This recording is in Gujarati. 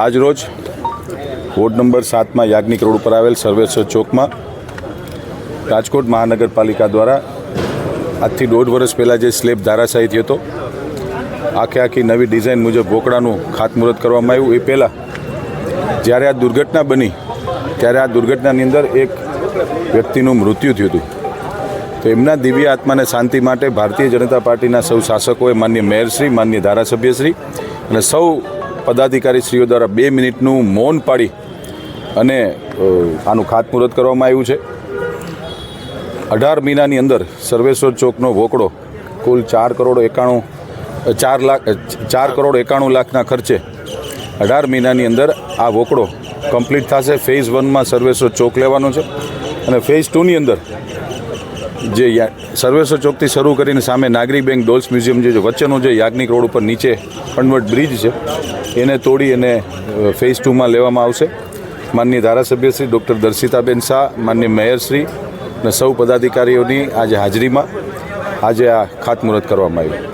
આજ રોજ વોર્ડ નંબર સાતમાં યાજ્ઞિક રોડ ઉપર આવેલ સર્વેશ્વર ચોકમાં રાજકોટ મહાનગરપાલિકા દ્વારા આજથી દોઢ વર્ષ પહેલાં જે સ્લેબ ધારાશાહી થયો હતો, આખે આખી નવી ડિઝાઇન મુજબ વોકડાનું ખાતમુહૂર્ત કરવામાં આવ્યું. એ પહેલાં જ્યારે આ દુર્ઘટના બની, ત્યારે આ દુર્ઘટનાની અંદર એક વ્યક્તિનું મૃત્યુ થયું હતું. તો એમના દિવ્ય આત્માને શાંતિ માટે ભારતીય જનતા પાર્ટીના સૌ શાસકોએ માન્ય મેયરશ્રી, માન્ય ધારાસભ્યશ્રી અને સૌ પદાધિકારીશ્રીઓ દ્વારા બે મિનિટનું મૌન પાડી અને આનું ખાતમુહૂર્ત કરવામાં આવ્યું છે. અઢાર મહિનાની અંદર સર્વેશ્વર ચોકનો વોકડો કુલ ચાર કરોડ એકાણું ચાર લાખ ચાર કરોડ એકાણું લાખના ખર્ચે અઢાર મહિનાની અંદર આ વોકડો કમ્પ્લીટ થશે. ફેઝ વનમાં સર્વેશ્વર ચોક લેવાનો છે. અને ફેઝ ટુની અંદર જે સર્વેશ્વર ચોકથી શરૂ કરીને સામે નાગરિક બેંક ડોલ્સ મ્યુઝિયમ જે વચ્ચેનો જે યાજ્ઞિક રોડ ઉપર નીચે કન્વર્ટ બ્રિજ છે એને તોડી અ, ફેઝ ટુમાં લેવામાં આવશે. માનનીય ધારાસભ્યશ્રી ડૉક્ટર દર્શિતાબેન શાહ માનનીય મેયરશ્રી અને સૌ પદાધિકારીઓની આજે હાજરીમાં આજે આ ખાતમુહૂર્ત કરવામાં આવ્યું.